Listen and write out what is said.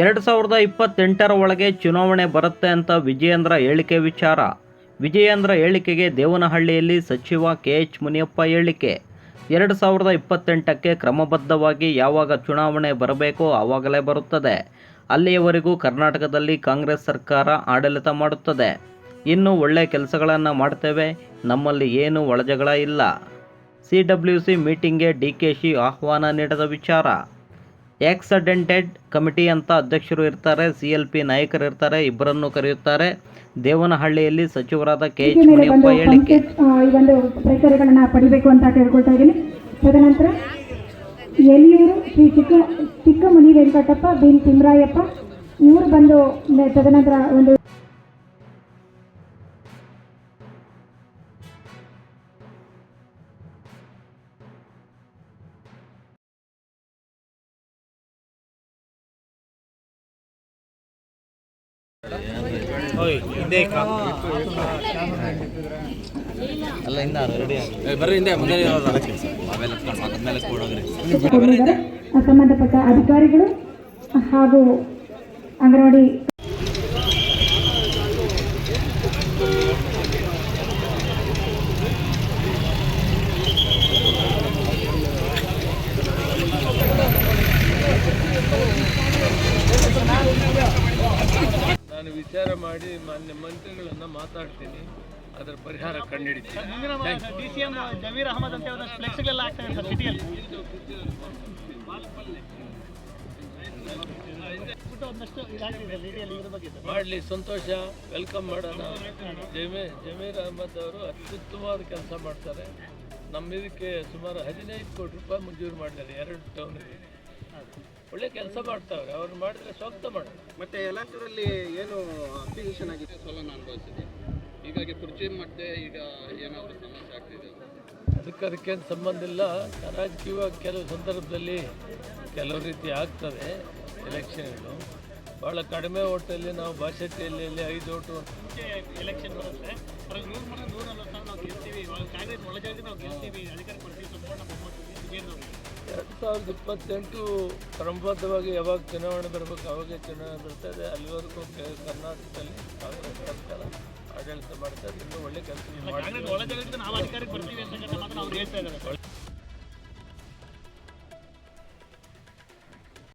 ಎರಡು ಸಾವಿರದ ಇಪ್ಪತ್ತೆಂಟರ ಒಳಗೆ ಚುನಾವಣೆ ಬರುತ್ತೆ ಅಂತ ವಿಜಯೇಂದ್ರ ಹೇಳಿಕೆ ವಿಚಾರ. ವಿಜಯೇಂದ್ರ ಹೇಳಿಕೆಗೆ ದೇವನಹಳ್ಳಿಯಲ್ಲಿ ಸಚಿವ ಕೆ ಎಚ್ ಮುನಿಯಪ್ಪ ಹೇಳಿಕೆ. ಎರಡು ಸಾವಿರದ ಇಪ್ಪತ್ತೆಂಟಕ್ಕೆ ಕ್ರಮಬದ್ಧವಾಗಿ ಯಾವಾಗ ಚುನಾವಣೆ ಬರಬೇಕೋ ಆವಾಗಲೇ ಬರುತ್ತದೆ. ಅಲ್ಲಿಯವರೆಗೂ ಕರ್ನಾಟಕದಲ್ಲಿ ಕಾಂಗ್ರೆಸ್ ಸರ್ಕಾರ ಆಡಳಿತ ಮಾಡುತ್ತದೆ. ಇನ್ನು ಒಳ್ಳೆಯ ಕೆಲಸಗಳನ್ನು ಮಾಡ್ತೇವೆ, ನಮ್ಮಲ್ಲಿ ಏನು ಒಳಜಗಳ ಇಲ್ಲ. ಸಿ ಡಬ್ಲ್ಯೂ ಸಿ ಮೀಟಿಂಗ್ಗೆ ಡಿ ಕೆ ಶಿ ಆಹ್ವಾನ ನೀಡಿದ ವಿಚಾರ. ಆಕ್ಸಿಡೆಂಟೆಡ್ ಕಮಿಟಿ ಅಂತ ಅಧ್ಯಕ್ಷರು ಇರ್ತಾರೆ ಸಿ ಎಲ್ ಪಿ ನಾಯಕರು ಇರ್ತಾರೆ ಇಬ್ಬರನ್ನು ಕರೆಯುತ್ತಾರೆ. ದೇವನಹಳ್ಳಿಯಲ್ಲಿ ಸಚಿವರಾದ ಕೆ ಎಚ್ ಮುನಿಯಪ್ಪ ಹೇಳಿಕೆ. ಈ ಒಂದು ಪ್ರಚಾರಗಳನ್ನ ಪಡಿಬೇಕು ಅಂತ ಕೇಳ್ಕೊಳ್ತಾ ಇದ್ದೀನಿ. ತದನಂತರ ಎಲ್ಲಿಯೂರು ಶ್ರೀ ಚಿಕ್ಕ ಚಿಕ್ಕಮುನಿ ವೆಂಕಟಪ್ಪ ಬಿನ್ ತಿಮ್ರಾಯಪ್ಪ ಇವರು ಬಂದು ತದನಂತರ ಒಂದು ಬರ್ರಿ ಹಿಂದೆ ಮುಂದೆ ಕೊಟ್ಟಿದ್ದಾರೆ. ಆ, ಸಂಬಂಧಪಟ್ಟ ಅಧಿಕಾರಿಗಳು ಹಾಗೂ ಅಂಗನವಾಡಿ ನಾನು ವಿಚಾರ ಮಾಡಿ ಮಾನ್ಯ ಮಂತ್ರಿಗಳನ್ನ ಮಾತಾಡ್ತೀನಿ. ಅದರ ಪರಿಹಾರ ಕಂಡುಹಿಡಿತೀನಿ. D C M Zameer Ahmed ಅಂತ ಫ್ಲೆಕ್ಸ್ಗಳೆಲ್ಲ ಆಗ್ತಾ ಇದೆ ಸರ್. ಸಿಟಿಯಲ್ಲಿ ಮಾಡಲಿ ಸಂತೋಷ. ವೆಲ್ಕಮ್ ಮಾಡೋಣ. ಜಮೀ ಜಮೀರ್ ಅಹಮದ್ ಅವರು ಅತ್ಯುತ್ತಮವಾದ ಕೆಲಸ ಮಾಡ್ತಾರೆ. ನಮ್ಮ ಇದಕ್ಕೆ ಸುಮಾರು ಹದಿನೈದು ಕೋಟಿ ರೂಪಾಯಿ ಮಂಜೂರು ಮಾಡಿದ್ದಾರೆ ಎರಡು ಟೌನ್ಗೆ ಒಳ್ಳೆ ಕೆಲಸ ಮಾಡ್ತಾವ್ರೆ ಅವ್ರು ಮಾಡಿದ್ರೆ ಸ್ವಂತ ಮಾಡಿ ಮತ್ತೆ ಯಲಾಂಚೂರಲ್ಲಿ ಏನು ಅಪ್ಲಿಕೇಶನ್ ಆಗಿದೆ ಸೋಲನ ಅನುಭವಿಸಿದೆ ಹೀಗಾಗಿ ಕುರ್ಚಿ ಮತ್ತೆ ಈಗ ಏನಾದರೂ ಸಮಸ್ಯೆ ಆಗ್ತಿದೆ ಅದಕ್ಕೆ ಅದಕ್ಕೇನು ಸಂಬಂಧ ಇಲ್ಲ. ರಾಜಕೀಯವಾಗಿ ಕೆಲವು ಸಂದರ್ಭದಲ್ಲಿ ಕೆಲವು ರೀತಿ ಆಗ್ತದೆ ಎಲೆಕ್ಷನ್ಗಳು. ಭಾಳ ಕಡಿಮೆ ಓಟಲ್ಲಿ ನಾವು ಬಾಸೆಟ್ಟಿಯಲ್ಲಿ ಐದು ಓಟು. ಎಲೆಕ್ಷನ್ ಬರುತ್ತೆ. ಅದ್ರಲ್ಲಿ ನೂರು ಮನೆ ನೂರ ನಲ್ವತ್ತು ನಾವು ಗೆಲ್ತೀವಿ. ಕಾಂಗ್ರೆಸ್ ಒಳಗಾಗಿ ನಾವು ಗೆಲ್ತೀವಿ. ಅಧಿಕಾರ ಕೊಡ್ತೀವಿ. ಸಂಪೂರ್ಣ ಎರಡು ಸಾವಿರದ ಇಪ್ಪತ್ತೆಂಟು ಕ್ರಮಬದ್ಧವಾಗಿ ಯಾವಾಗ ಚುನಾವಣೆ ಬರಬೇಕು, ಅವಾಗೇ ಚುನಾವಣೆ ಬರ್ತದೆ ಅಲ್ಲಿವರೆಗೂ ಕರ್ನಾಟಕದಲ್ಲಿ ಕಾಂಗ್ರೆಸ್ ಸರ್ಕಾರ ಆಡಳಿತ ಮಾಡ್ತಾರೆ ಇನ್ನೂ ಒಳ್ಳೆ ಕೆಲಸ